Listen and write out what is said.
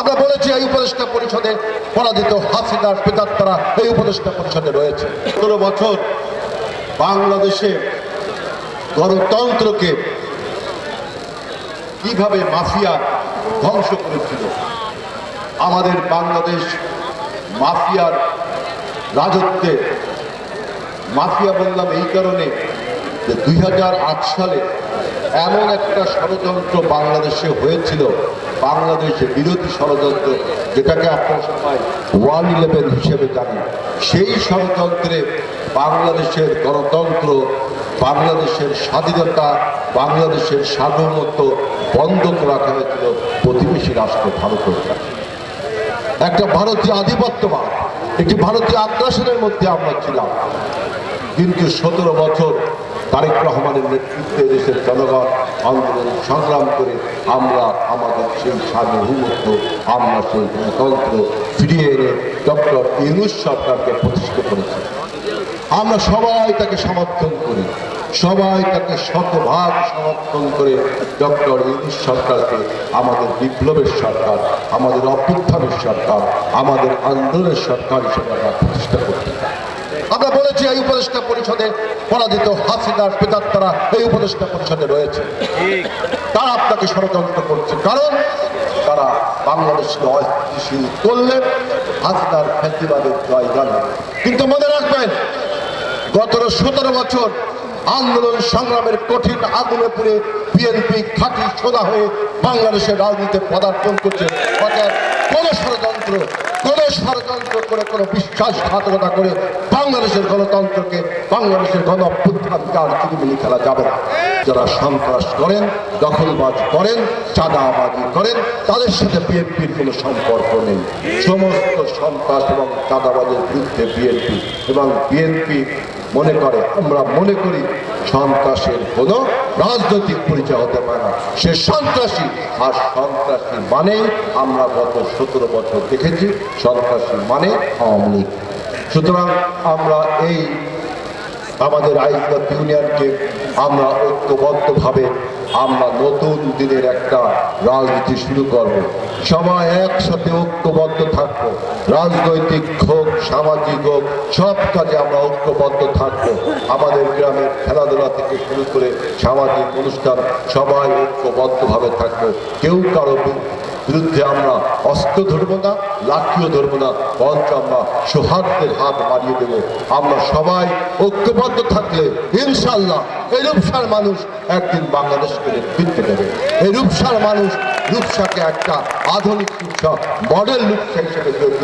আমরা বলেছি এই উপদেষ্টা পরিষদে পরাজিত হাসিনার পিতাত্তারা এই উপদেষ্টা পরিষদে রয়েছে। পনেরো বছর বাংলাদেশে গণতন্ত্রকে কীভাবে মাফিয়া ধ্বংস করেছিল? আমাদের বাংলাদেশ মাফিয়ার রাজত্বে, মাফিয়া বললাম এই কারণে যে দুই হাজার আট সালে এমন একটা ষড়যন্ত্র বাংলাদেশে হয়েছিল, বাংলাদেশ বিরোধী ষড়যন্ত্র, যেটাকে আপনার সবাই ওয়ান ইলেভেন হিসেবে জানেন। সেই ষড়যন্ত্রে বাংলাদেশের গণতন্ত্র, বাংলাদেশের স্বাধীনতা, বাংলাদেশের সার্বভৌমত্ব বন্ধ রাখা হয়েছিল প্রতিবেশী রাষ্ট্র ভারতের একটা ভারতীয় আধিপত্যবাদ, একটি ভারতীয় আগ্রাসনের মধ্যে আমরা ছিলাম। কিন্তু সতেরো বছর তারেক রহমানের নেতৃত্বে দেশের জনগণ আন্দোলন সংগ্রাম করে আমরা আমাদের সেই সার্বভৌমত্ব, আমরা সেই গণতন্ত্র ফিরিয়ে এনে ডক্টর ইউনুস সরকারকে প্রতিষ্ঠিত করেছি আমরা সবাই তাকে সমর্থন করি সবাই তাকে শতভাগ সমর্থন করে ডক্টর ইউনুস সরকারকে আমাদের বিপ্লবের সরকার, আমাদের অভ্যুত্থানের সরকার, আমাদের আন্দোলনের সরকার হিসেবে আমরা প্রতিষ্ঠা করতে। আমরা বলেছি এই উপদেষ্টা পরিষদে পরাজিত হাসিনার পিতাত্তারা এই উপদেষ্টা পরিষদে রয়েছে। তারা আপনাকে ষড়যন্ত্র করছে। কারণ তারা বাংলাদেশকে অস্থিতিশীল করলে হাসিনার ফ্যাসিবাদের জয়গান হবে। কিন্তু মনে রাখবেন গত সতেরো বছর আন্দোলন সংগ্রামের কঠিন আগুনে পুড়ে বিএনপি খাঁটি সোজা হয়ে বাংলাদেশের রাজনীতিতে পদার্পণ করছে। অর্থাৎ কোন ষড়যন্ত্র কোন ষড়যন্ত্র করে কোন বিশ্বাসঘাতকতা করে বাংলাদেশের গণতন্ত্রকে বাংলাদেশের গণ অভ্যুত্থানকে আর চিনিমিনি খেলা যাবে না। যারা সন্ত্রাস করেন, দখলবাজ করেন, চাঁদাবাজি করেন, তাদের সাথে বিএনপির কোনো সম্পর্ক নেই। সমস্ত সন্ত্রাস এবং চাঁদাবাজের বিরুদ্ধে বিএনপি এবং বিএনপি মনে করে, আমরা মনে করি সন্ত্রাসের কোনো রাজনৈতিক পরিচয় হতে পারে না। সে সন্ত্রাসী, আর সন্ত্রাসী মানে আমরা গত সতেরো বছর দেখেছি, সন্ত্রাসী মানে আওয়ামী লীগ। সুতরাং আমরা এই আমাদের আইসবাদ ইউনিয়নকে আমরা ঐক্যবদ্ধভাবে আমরা নতুন দিনের একটা রাজনীতি শুরু করব। সবাই একসাথে ঐক্যবদ্ধ থাকব। রাজনৈতিক হোক, সামাজিক হোক, সব কাজে আমরা ঐক্যবদ্ধ থাকব। আমাদের গ্রামের খেলাধুলা থেকে শুরু করে সামাজিক অনুষ্ঠান সবাই ঐক্যবদ্ধভাবে থাকব। কেউ কারও বিরুদ্ধে আমরা অস্ত্র ধরব না, লাঠিও ধরব না, বরঞ্চ আমরা সৌহার্দ্যের হাত বাড়িয়ে দেব। আমরা সবাই ঐক্যবদ্ধ থাকলে ইনশাল্লাহ এই রূপসার মানুষ একদিন বাংলাদেশকে নেতৃত্ব দেবে। এই রূপসার মানুষ রূপসাকে একটা আধুনিক রূপসা মডেল রূপসা হিসেবে গড়ে